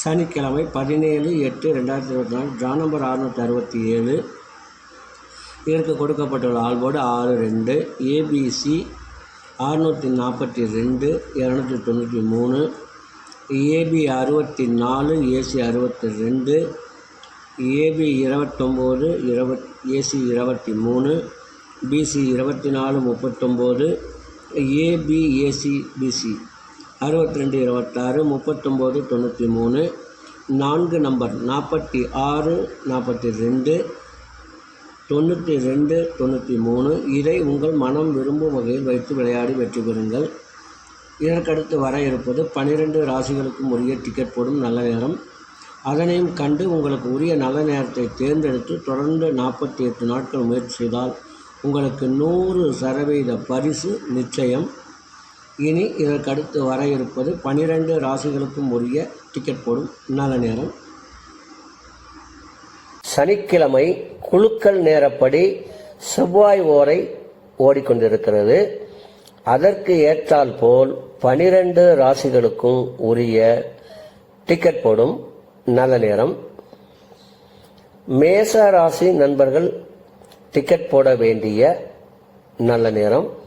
சனிக்கிழமை பதினேழு எட்டு ரெண்டாயிரத்தி இருபத்தி நாலு ட்ரான் நம்பர் அறுநூற்றி அறுபத்தி ஏழு. இதற்கு கொடுக்கப்பட்டுள்ள ஆல்போர்டு ஆறு ரெண்டு ஏபிசி அறுநூற்றி நாற்பத்தி ரெண்டு இரநூத்தி தொண்ணூற்றி மூணு ஏபி அறுபத்தி நாலு ஏசி அறுபத்தி ரெண்டு ஏபி இருபத்தொம்போது இருபத் ஏசி இருபத்தி மூணு பிசி இருபத்தி நாலு முப்பத்தொம்போது ஏபி ஏசி பிசி அறுபத்தி ரெண்டு இருபத்தாறு முப்பத்தொம்போது தொண்ணூற்றி மூணு நான்கு நம்பர் நாற்பத்தி ஆறு நாற்பத்தி ரெண்டு தொண்ணூற்றி ரெண்டு தொண்ணூற்றி மூணு இதை உங்கள் மனம் விரும்பும் வகையில் வைத்து விளையாடி வெற்றி பெறுங்கள். இதற்கடுத்து வர இருப்பது பன்னிரெண்டு ராசிகளுக்கும் உரிய டிக்கெட் போடும் நல்ல நேரம். அதனையும் கண்டு உங்களுக்கு உரிய நல்ல நேரத்தை தேர்ந்தெடுத்து தொடர்ந்து நாற்பத்தி எட்டு நாட்கள் முயற்சி செய்தால் உங்களுக்கு நூறு சதவீத பரிசு நிச்சயம். இனி இதற்கடுத்து வர இருப்பது பனிரெண்டு ராசிகளுக்கும் உரிய டிக்கெட் போடும். நல்ல நேரம். சனிக்கிழமை குழுக்கள் நேரப்படி செவ்வாய் ஓரை ஓடிக்கொண்டிருக்கிறது. அதற்கு ஏற்றால் போல் பனிரெண்டு ராசிகளுக்கும் உரிய டிக்கெட் போடும். நல்ல நேரம். மேச ராசி நண்பர்கள் டிக்கெட் போட வேண்டிய நல்ல நேரம்.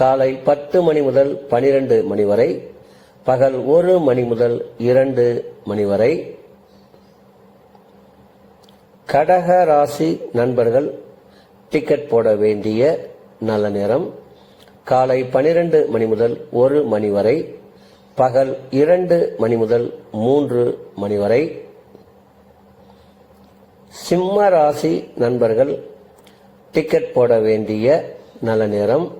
காலை பத்து மணி முதல் பனிரெண்டு மணி வரை பகல் ஒரு மணி முதல் இரண்டு மணி வரை. கடக ராசி நண்பர்கள் டிக்கெட் போட வேண்டிய நல்ல நேரம். காலை பனிரெண்டு மணி முதல் ஒரு மணி வரை பகல் இரண்டு மணி முதல் மூன்று மணி வரை. சிம்ம ராசி நண்பர்கள் டிக்கெட் போட வேண்டிய நல்ல நேரம்.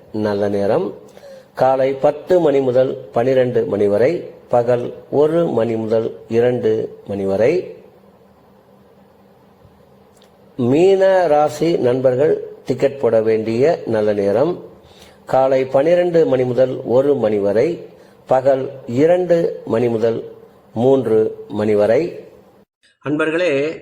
நல்ல நேரம். காலை பத்து மணி முதல் பனிரெண்டு மணி வரை பகல் ஒரு மணி முதல் இரண்டு மணி வரை. மீன ராசி நண்பர்கள் டிக்கெட் போட வேண்டிய நல்ல நேரம். காலை பனிரெண்டு மணி முதல் ஒரு மணி வரை பகல் இரண்டு மணி முதல் மூன்று மணி வரை. அன்பர்களே